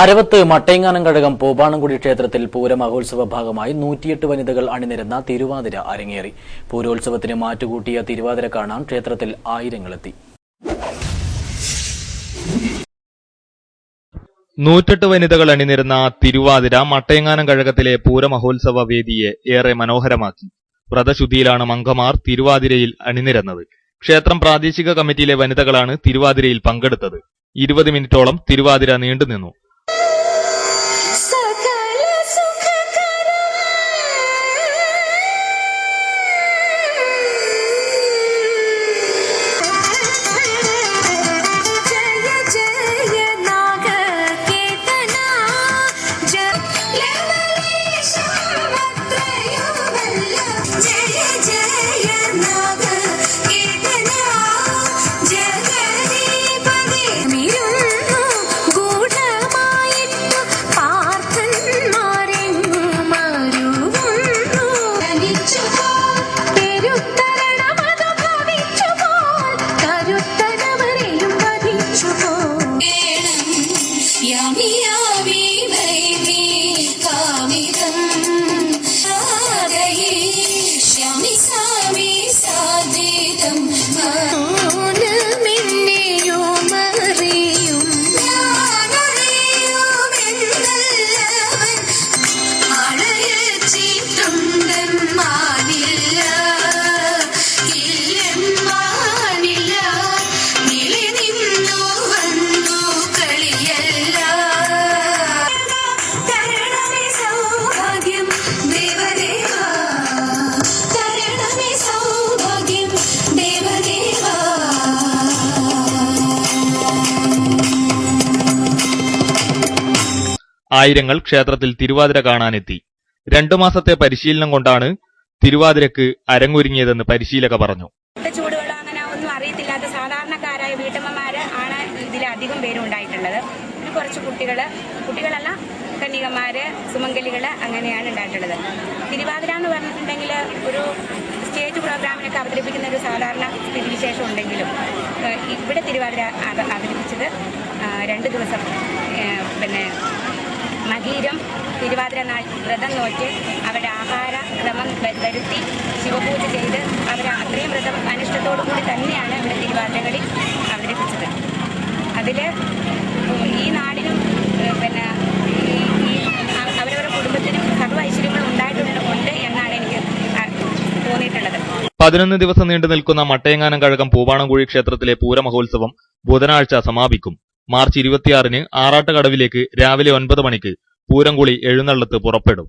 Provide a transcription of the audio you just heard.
അരവത്ത് മട്ടയങ്ങാനം കഴകം പൂപ്പാണംകുടി ക്ഷേത്രത്തിൽ പൂരമഹോത്സവ ഭാഗമായി നൂറ്റിയെട്ട് വനിതകൾ അണിനിരന്ന തിരുവാതിര അരങ്ങേറി. പൂരോത്സവത്തിന് മാറ്റുകൂട്ടിയ തിരുവാതിര കാണാൻ ക്ഷേത്രത്തിൽ ആയിരങ്ങളെത്തി. നൂറ്റെട്ട് വനിതകൾ അണിനിരുന്ന തിരുവാതിര മട്ടയങ്ങാനം കഴകത്തിലെ പൂരമഹോത്സവ വേദിയെ ഏറെ മനോഹരമാക്കി. വ്രതശുദ്ധിയിലാണ് മംഗമാർ തിരുവാതിരയിൽ അണിനിരന്നത്. ക്ഷേത്രം പ്രാദേശിക കമ്മിറ്റിയിലെ വനിതകളാണ് തിരുവാതിരയിൽ പങ്കെടുത്തത്. ഇരുപത് മിനിറ്റോളം തിരുവാതിര നീണ്ടുനിന്നു. ആയിരങ്ങൾ ക്ഷേത്രത്തിൽ തിരുവാതിര കാണാനെത്തി. രണ്ടു മാസത്തെ പരിശീലനം കൊണ്ടാണ് തിരുവാതിരക്ക് അരങ്ങൊരുങ്ങിയതെന്ന് പരിശീലക പറഞ്ഞു. അങ്ങനെ ഒന്നും ആണ് കുറച്ച് കുട്ടികൾ കുട്ടികളല്ല കന്യകമാര് സുമംഗലികൾ അങ്ങനെയാണ് ഉണ്ടായിട്ടുള്ളത്. തിരുവാതിര എന്ന് പറഞ്ഞിട്ടുണ്ടെങ്കിൽ ഒരു സ്റ്റേജ് പ്രോഗ്രാമിനൊക്കെ അവതരിപ്പിക്കുന്ന ഒരു സാധാരണ സ്ഥിതിവിശേഷം ഉണ്ടെങ്കിലും ഇവിടെ തിരുവാതിര അവ- അവതരിപ്പിച്ചത് രണ്ട് ദിവസം പിന്നെ മകീരം തിരുവാതിര നാൾ വ്രതം നോറ്റ് അവരുടെ ആഹാര ക്രമം വരുത്തി ശിവപൂജ ചെയ്ത് അവർ അത്രയും വ്രതം അനിഷ്ടത്തോടു കൂടി തന്നെയാണ് ഇവിടെ തിരുവാതിരകളി അവതരിപ്പിച്ചത്. അതിൽ ഈ നാടിനും പിന്നെ ഈ അവരവരുടെ കുടുംബത്തിനും സർവ ഐശ്വര്യങ്ങൾ ഉണ്ടായിട്ടുണ്ട് ഉണ്ട് എന്നാണ് എനിക്ക് തോന്നിയിട്ടുള്ളത്. പതിനൊന്ന് ദിവസം നീണ്ടു നിൽക്കുന്ന മട്ടയങ്ങാനം കഴകം പൂവാണംകുഴി ക്ഷേത്രത്തിലെ പൂരമഹോത്സവം ബുധനാഴ്ച സമാപിക്കും. മാർച്ച് ഇരുപത്തിയാറിന് ആറാട്ടുകടവിലേക്ക് രാവിലെ ഒൻപത് മണിക്ക് പൂരംകുളി എഴുന്നള്ളത്ത് പുറപ്പെടും.